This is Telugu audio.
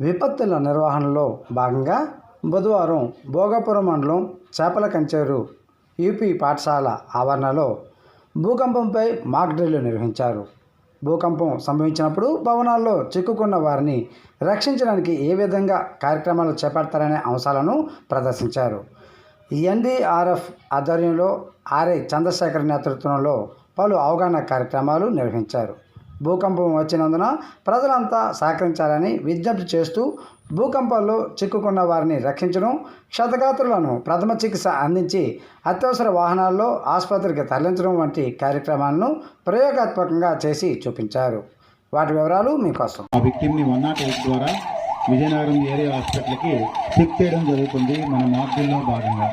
విపత్తుల నిర్వహణలో భాగంగా బుధవారం భోగాపురం మండలం చేపల కంచేరు యూపీ పాఠశాల ఆవరణలో భూకంపంపై మాక్ డ్రిల్ నిర్వహించారు. భూకంపం సంభవించినప్పుడు భవనాల్లో చిక్కుకున్న వారిని రక్షించడానికి ఏ విధంగా కార్యక్రమాలు చేపడతారనే అంశాలను ప్రదర్శించారు. ఎన్డీఆర్ఎఫ్ ఆధ్వర్యంలో ఆర్ఐ చంద్రశేఖర్ నేతృత్వంలో పలు అవగాహన కార్యక్రమాలు నిర్వహించారు. భూకంపం వచ్చినందున ప్రజలంతా సహకరించాలని విజ్ఞప్తి చేస్తూ భూకంపాల్లో చిక్కుకున్న వారిని రక్షించడం క్షతగాత్రులను ప్రథమ చికిత్స అందించి అత్యవసర వాహనాల్లో ఆసుపత్రికి తరలించడం వంటి కార్యక్రమాలను ప్రయోగాత్మకంగా చేసి చూపించారు. వాటి వివరాలు మీకోసం. ఆ విక్టిమ్ని వన్ నాట్ ఎయిట్ ద్వారా విజయనగరం ఏరియా హాస్పిటల్కి పిక్ చేయడం జరుగుతుంది. మన మార్పుల్లో భాగంగా.